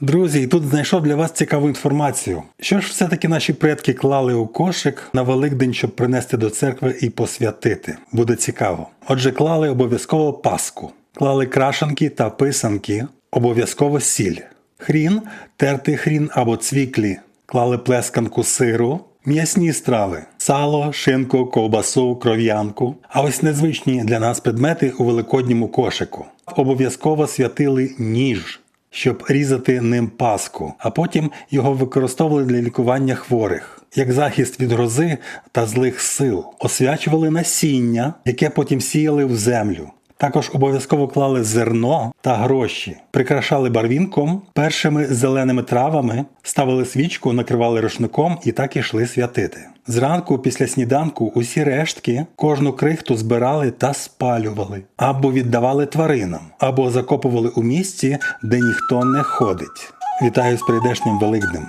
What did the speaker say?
Друзі, і тут знайшов для вас цікаву інформацію. Що ж все-таки наші предки клали у кошик на Великдень, щоб принести до церкви і посвятити? Буде цікаво. Отже, клали обов'язково паску, клали крашанки та писанки, обов'язково сіль, хрін, тертий хрін або цвіклі, клали плесканку сиру, м'ясні страви, сало, шинку, ковбасу, кров'янку. А ось незвичні для нас предмети у великодньому кошику. Обов'язково святили ніж щоб різати ним паску, а потім його використовували для лікування хворих, як захист від грози та злих сил, освячували насіння, яке потім сіяли в землю. Також обов'язково клали зерно та гроші, прикрашали барвінком, першими зеленими травами, ставили свічку, накривали рушником і так ішли святити. Зранку, після сніданку, усі рештки кожну крихту збирали та спалювали, або віддавали тваринам, або закопували у місці, де ніхто не ходить. Вітаю з прийдешнім Великднем!